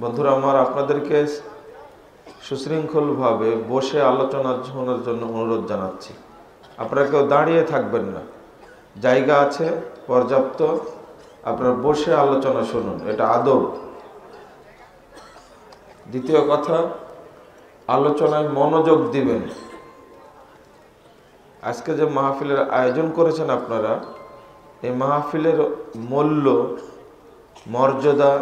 বন্ধুরা, আমার আপনাদেরকে সুশৃঙ্খলভাবে বসে আলোচনা শোনার জন্য অনুরোধ জানাচ্ছি। আপনারা কেউ দাঁড়িয়ে থাকবেন না। জায়গা আছে, পর্যাপ্ত। আপনারা বসে আলোচনা শুনুন, এটা আদব। দ্বিতীয় কথা, আলোচনায় মনোযোগ দিবেন। আজকে যে মাহফিলের আয়োজন করেছেন আপনারা, এই মাহফিলের মূল্য, মর্যাদা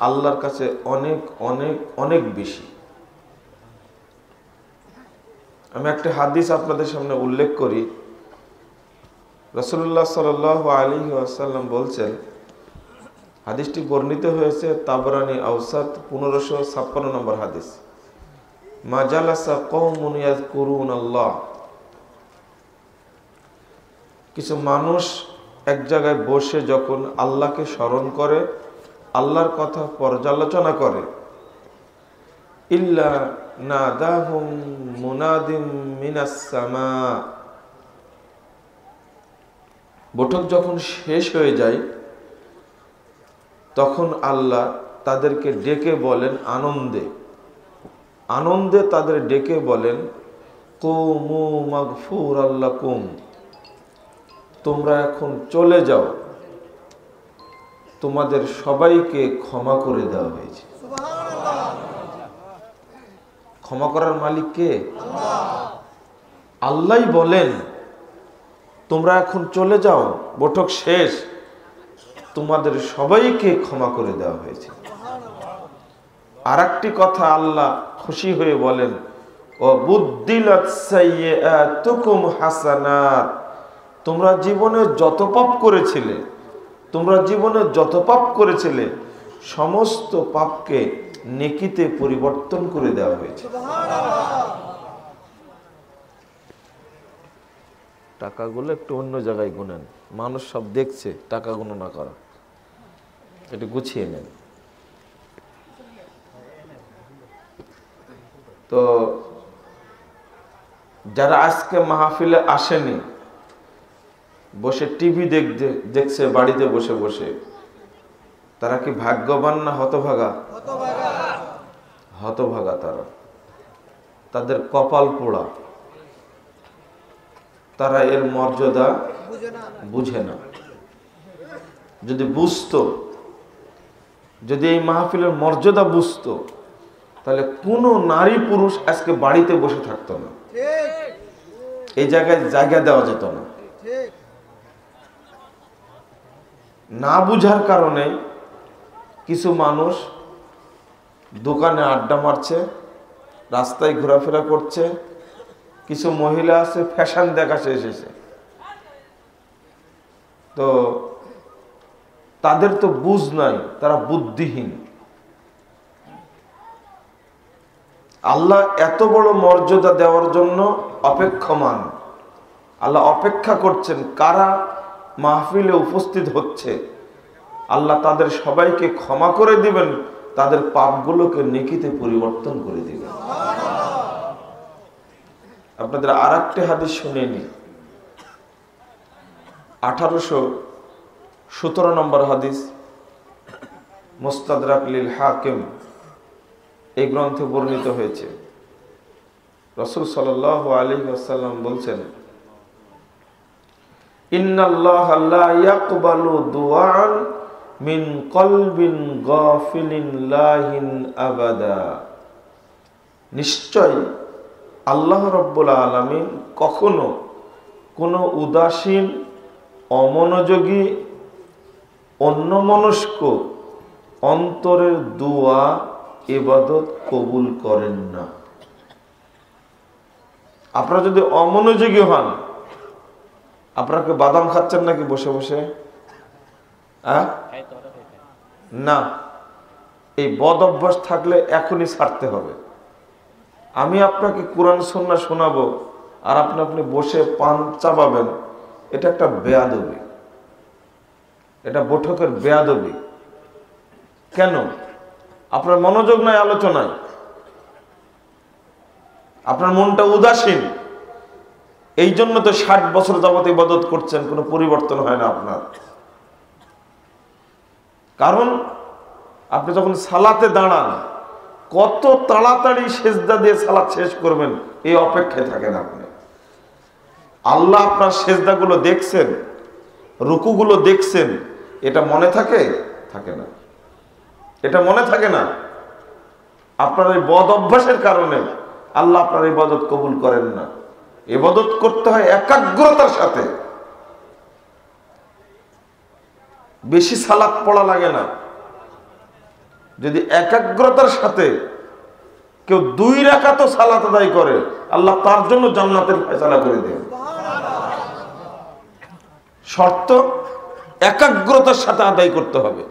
আল্লাহর কাছে অনেক অনেক অনেক বেশি। আমি একটা হাদিস আপনাদের সামনে উল্লেখ করি। রসুল্লাহ সাল আলী আসাল্লাম বলছেন, হাদিসটি বর্ণিত হয়েছে তাবরানি আউসাদ পনেরোশো ছাপ্পান্ন নম্বর হাদিস। মাজালাসা কৌমুনিয়াদ করুন আল্লাহ কিছু মানুষ এক জায়গায় বসে যখন আল্লাহকে স্মরণ করে আল্লাহর কথা পর্যালোচনা করে। ইল্লা মুনাদিম বৈঠক যখন শেষ হয়ে যায়, তখন আল্লাহ তাদেরকে ডেকে বলেন আনন্দে। আনন্দে তাদের ডেকে বলেন, কুমু মাগফুর আল্লাহ কুম তোমরা এখন চলে যাও। তোমাদের সবাইকে ক্ষমা করে দেওয়া হয়েছে। ক্ষমা করার মালিক কে? আল্লাহ। বলেন, তোমরা এখন চলে যাও, বৈঠক শেষ। তোমাদের সবাইকে ক্ষমা করে দেওয়া হয়েছে। আর একটি কথা আল্লাহ খুশি হয়ে বলেন ও তোমরা জীবনে যত পাপ করেছিলে তোমরা জীবনে যত পাপ করেছিলে, সমস্ত পাপকে নেকিতে পরিবর্তন করে দেওয়া হয়েছে। টাকাগুলো একটু অন্য জায়গায় গুনেন। মানুষ সব দেখছে, টাকা গণনা করা। এটা গুছিয়ে নেন। তো যারা আজকে মাহফিলে আসেনি বসে টিভি দেখতে দেখছে বাড়িতে বসে বসে। তারা কি ভাগ্যবান না হতভাগা? হতভাগা তারা। তাদের কপাল পোড়া। তারা এর মর্যাদা বুঝে না। যদি বুঝতো যদি এই মাহফিলের মর্যাদা বুঝতো তাহলে কোনো নারী পুরুষ আজকে বাড়িতে বসে থাকতো না। এই জায়গায় জায়গা দেওয়া যেত না। না বুঝার কারণে কিছু মানুষ দোকানে আড্ডা মারছে, রাস্তায় ঘোরাফেরা করছে, কিছু মহিলা আছে ফ্যাশন দেখাতে এসেছে। তো তাদের তো বুঝ নাই, তারা বুদ্ধিহীন। আল্লাহ এত বড় মর্যাদা দেওয়ার জন্য অপেক্ষমান। আল্লাহ অপেক্ষা করছেন কারা মাহফিলে উপস্থিত হচ্ছে। আল্লাহ তাদের সবাইকে ক্ষমা করে দিবেন, তাদের পাপগুলোকে নেকিতে পরিবর্তন করে দিবেন। আপনাদের আর একটি হাদিস শুনে নি। আঠারোশো সতেরো নম্বর হাদিস মোস্তাদরাকলিল হাকিম এই গ্রন্থে বর্ণিত হয়েছে। রসুল সাল আলী আসাল্লাম বলছেন মিন গাফিলিন লাহিন আবাদা। নিশ্চয় আল্লাহ রব্বুল আলমিন কখনো কোনো উদাসীন, অমনোযোগী, অন্যমনস্ক অন্তরের দোয়া এবাদত কবুল করেন না। আপনারা যদি অমনোযোগী হন আপনারা কি বাদাম খাচ্ছেন নাকি বসে বসে? না। এই বদ অভ্যাস থাকলে এখনই ছাড়তে হবে। আমি আপনাকে কোরআন সন্না শোনাবো আর আপনি আপনি বসে পান চাবাবেন। এটা একটা বেয়াদবি। এটা বৈঠকের বেয়াদবি। কেন? আপনার মনোযোগ নাই, আলোচনায়। আপনার মনটা উদাসীন। এই জন্য তো ষাট বছর যাবত ইবাদত করছেন, কোনো পরিবর্তন হয় না আপনার। কারণ আপনি যখন সালাতে দাঁড়ান, কত তাড়াতাড়ি সেজদা দিয়ে সালাত শেষ করবেন, এই অপেক্ষায় থাকেন আপনি। আল্লাহ আপনার সেজদাগুলো দেখছেন, রুকুগুলো দেখছেন, এটা মনে থাকে? থাকে না। এটা মনে থাকে না? আপনার এই বদ অভ্যাসের কারণে আল্লাহ আপনার ইবাদত কবুল করেন না। ইবাদত করতে হয় একাগ্রতার সাথে। বেশি সালাত পড়া লাগে না। যদি একাগ্রতার সাথে কেউ দুই রাখা তো সালাত আদায় করে, আল্লাহ তার জন্য জান্নাতের ফেসলা করে দেন। শর্ত, একাগ্রতার সাথে আদায় করতে হবে।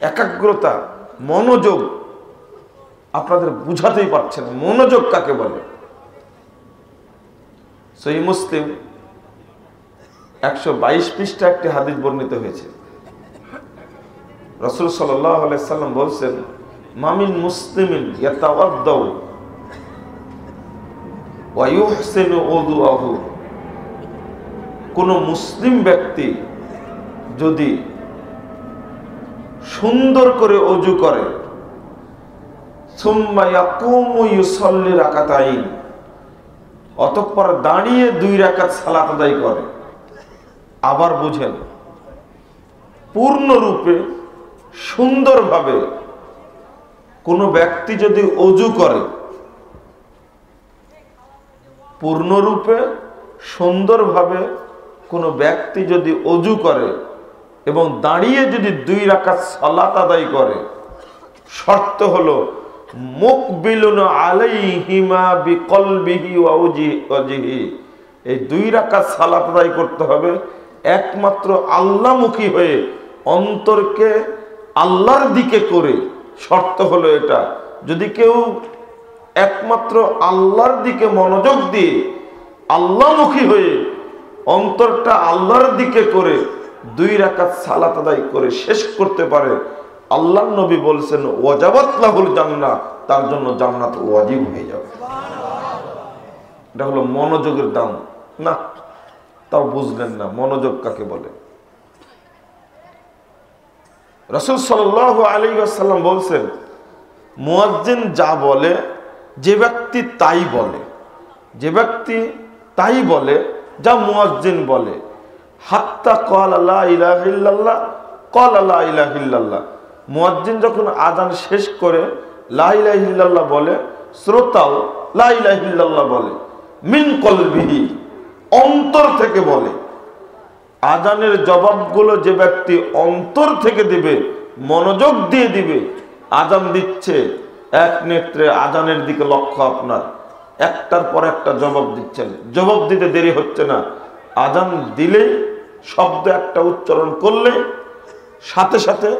একাগ্রতা, মনোযোগ আপনাদের বুঝাতেই পারছেন মনোযোগ কাকে বলে? সহি মুসলিম একশো বাইশ পৃষ্ঠা একটি হাদিস বর্ণিত হয়েছে। রসুল সাল্লাম বলছেন মামিন উযুআহু কোন মুসলিম ব্যক্তি যদি সুন্দর করে অজু করে, সুম্মা ইয়াকুমু ইউসাল্লি রাকাতাইন। অতঃপর দাঁড়িয়ে দুই রাকাত সালাত আদায় করে। আবার বুঝেন, পূর্ণরূপে সুন্দরভাবে কোনো ব্যক্তি যদি অজু করে, পূর্ণরূপে সুন্দরভাবে কোনো ব্যক্তি যদি অজু করে এবং দাঁড়িয়ে যদি দুই রাকাত সালাত আদায় করে, শর্ত হলো মুখ বিলুন আলাইহিমা বিকলবিহি ওয়াজিহি এই দুই রাকাত সালাত আদায় করতে হবে। একমাত্র আল্লাহমুখী হয়ে, অন্তরকে আল্লাহর দিকে করে। শর্ত হলো এটা, যদি কেউ একমাত্র আল্লাহর দিকে মনোযোগ দিয়ে আল্লাহমুখী হয়ে অন্তরটা আল্লাহর দিকে করে দুই রাকাত সালাত আদায় করে শেষ করতে পারে আল্লাহ নবী বলছেন, ওয়াজাবাত লাহুল জান্নাত তার জন্য জান্নাত ওয়াজিব হয়ে যাবে। এটা হলো মনোযোগের দাম। না, তাও বুঝলেন না, মনোযোগ কাকে বলে? রসুল সাল আলী আসাল্লাম বলছেন, মুয়াজ্জিন যা বলে, যে ব্যক্তি তাই বলে। যে ব্যক্তি তাই বলে, যা মুয়াজ্জিন বলে। হাত্তা কল আল্লাহ ইলাহিল্লাহ কল আল্লাহ ইলাহিল্লাহ মুয়াজ্জিন যখন আজান শেষ করে লাহিল্লাহ বলে, শ্রোতাও লাহিল্লাহ বলে, মিন কলবিহি, অন্তর থেকে বলে। আজানের জবাবগুলো যে ব্যক্তি অন্তর থেকে দিবে, মনোযোগ দিয়ে দিবে আজান দিচ্ছে, এক নেত্রে আজানের দিকে লক্ষ্য আপনার। একটার পর একটা জবাব দিচ্ছেন। জবাব দিতে দেরি হচ্ছে না। আজান দিলেই শব্দ একটা উচ্চারণ করলে সাথে সাথে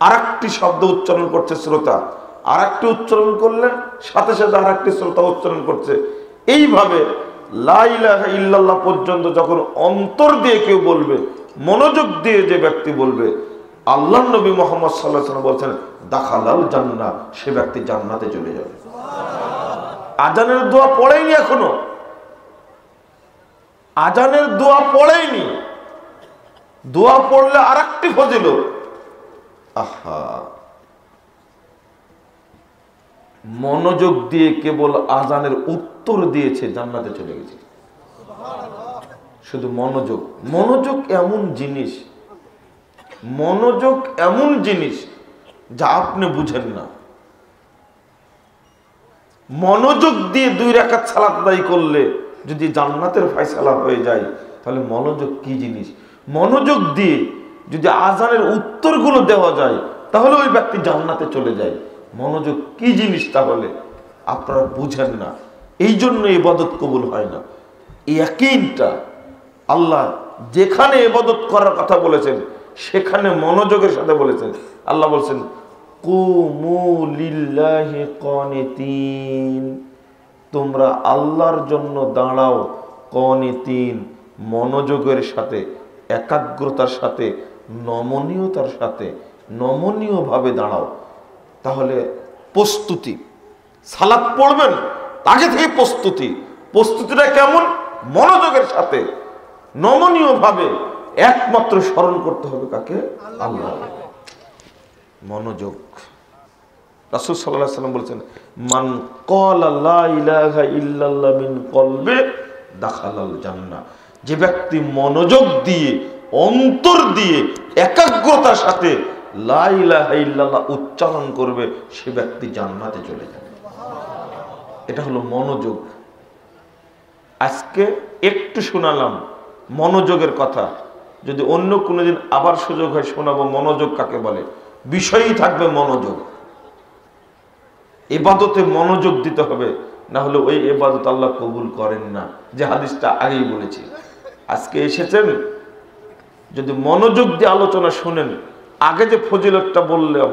আর শব্দ উচ্চারণ করছে শ্রোতা। আর একটি উচ্চারণ করলে সাথে সাথে আর শ্রোতা উচ্চারণ করছে। এইভাবে লাইলাহা ইল্লাল্লাহ পর্যন্ত যখন অন্তর দিয়ে কেউ বলবে, মনোযোগ দিয়ে যে ব্যক্তি বলবে, আল্লাহ নবী মোহাম্মদ সাল্লাহ বলছেন, দাখালাল জান্না সে ব্যক্তি জান্নাতে চলে যাবে। আজানের দোয়া পড়েনি এখনও। আজানের দোয়া পড়েনি দোয়া পড়লে আর একটি ফজিল মনোযোগ দিয়ে কেবল আজানের উত্তর দিয়েছে, জান্নাতে চলে গেছে। শুধু মনোযোগ। মনোযোগ এমন জিনিস, মনোযোগ এমন জিনিস যা আপনি বুঝেন না। মনোযোগ দিয়ে দুই রেখা সালাত দায়ী করলে যদি জান্নাতের ফয়সালা হয়ে যায়, তাহলে মনোযোগ কি জিনিস? মনোযোগ দিয়ে যদি আজানের উত্তরগুলো দেওয়া যায়, তাহলে ওই ব্যক্তি জান্নাতে চলে যায়। মনোযোগ কি জিনিস তাহলে? আপনারা বুঝেন না। এই জন্য এবাদত কবুল হয় না। এই একইটা আল্লাহ যেখানে এবাদত করার কথা বলেছেন, সেখানে মনোযোগের সাথে বলেছেন। আল্লাহ বলছেন তোমরা আল্লাহর জন্য দাঁড়াও কনে তিন মনোযোগের সাথে, একাগ্রতার সাথে নমনীয়তার সাথে নমনীয়ভাবে দাঁড়াও। তাহলে প্রস্তুতি। সালাদ পড়বেন আগে থেকে প্রস্তুতি। প্রস্তুতিটা কেমন? মনোযোগের সাথে। নমনীয় ভাবে একমাত্র স্মরণ করতে হবে কাকে? আল্লাহ মনোযোগ। রাসুল সাল্লাহ সাল্লাম বলছেন, মান মিন কলবে যে ব্যক্তি মনোযোগ দিয়ে অন্তর দিয়ে একাগ্রতার সাথে উচ্চারণ করবে, সে ব্যক্তি জান্নাতে চলে যাবে। এটা হলো মনোযোগ। আজকে একটু শোনালাম মনোযোগের কথা। যদি অন্য কোনো দিন আবার সুযোগ হয়, শোনাবো মনোযোগ কাকে বলে? বিষয়ই থাকবে মনোযোগ। এবাদতে মনোযোগ দিতে হবে, না হলে ওই এবাদত আল্লাহ কবুল করেন না, যে হাদিসটা আগেই বলেছি। আজকে এসেছেন যদি মনোযোগ দিয়ে আলোচনা শুনেন, আগে যে ফজিলতটা বললাম,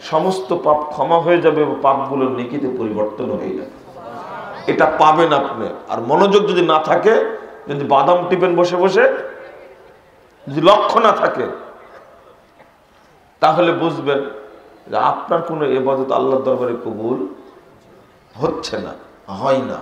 সমস্ত পাপ ক্ষমা হয়ে যাবে এবং পাপগুলোর নিকিতে পরিবর্তন হয়ে যাবে। এটা পাবেন আপনি। আর মনোযোগ যদি না থাকে, যদি বাদাম টিপেন বসে বসে, যদি লক্ষ্য না থাকে, তাহলে বুঝবেন যে আপনার কোনো এবাদত আল্লাহর দরবারে কবুল হচ্ছে না, হয় না।